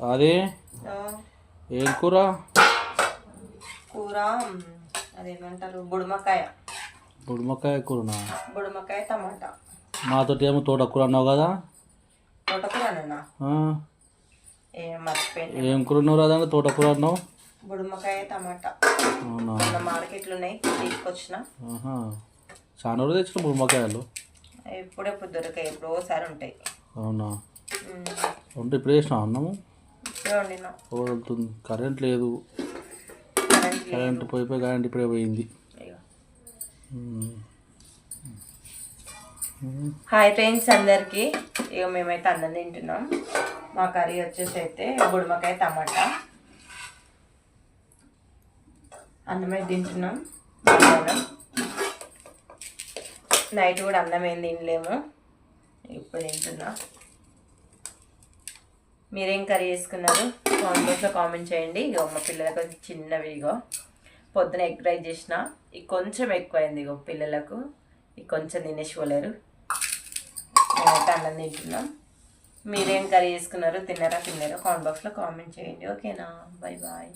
అదే? ఏం కూర? కూర అదేమంటారు బుడమకాయ బుడిమక్కాయ కూరనా? బుడమకాయ టమాటా. మాతోటి ఏమో తోటకూర అన్నావు కదా? తోటకూర అన్న ఏం కూర అన్నావు రాదా తోటకూర అన్నావు? బుడమకాయ టమాటా. అవునా? మార్కెట్లు ఉన్నాయి తీసుకొచ్చిన. చాలా రోజులు తెచ్చిన బుడిమక్కాయలు ఎప్పుడెప్పుడు దొరికాయి ఎప్పుడో ఒకసారి ఉంటాయి. అవునా? వంట ఇప్పుడు వేసినా అన్నము? వండిన. కరెంట్ లేదు. కరెంట్ పోయిపోయి కరెంట్ ఇప్పుడే పోయింది. హాయ్ ఫ్రెండ్స్ అందరికి. ఇక మేమైతే అన్నం తింటున్నాం. మా కర్రీ వచ్చేసి అయితే బుడమకాయ టమాటా. అయితే తింటున్నాం. నైట్ కూడా అన్నం ఏం తినలేము. ఇప్పుడు తింటున్నా. మీరేం కర్రీ చేసుకున్నారు? కామెంట్ బాక్స్లో కామెంట్ చేయండి. ఇగో మా పిల్లలకు చిన్నవి ఇగో. పొద్దున ఎగ్ రైస్ చేసిన ఇది కొంచెం ఎక్కువైంది ఇగో పిల్లలకు. ఇది కొంచెం తినేసిపోలేరు మేమైతే అన్నం తింటున్నాం. మీరేం కర్రీ చేసుకున్నారు? తిన్నారా? తిన్నారా కామెంట్ బాక్స్లో కామెంట్ చేయండి. ఓకేనా? Bye bye.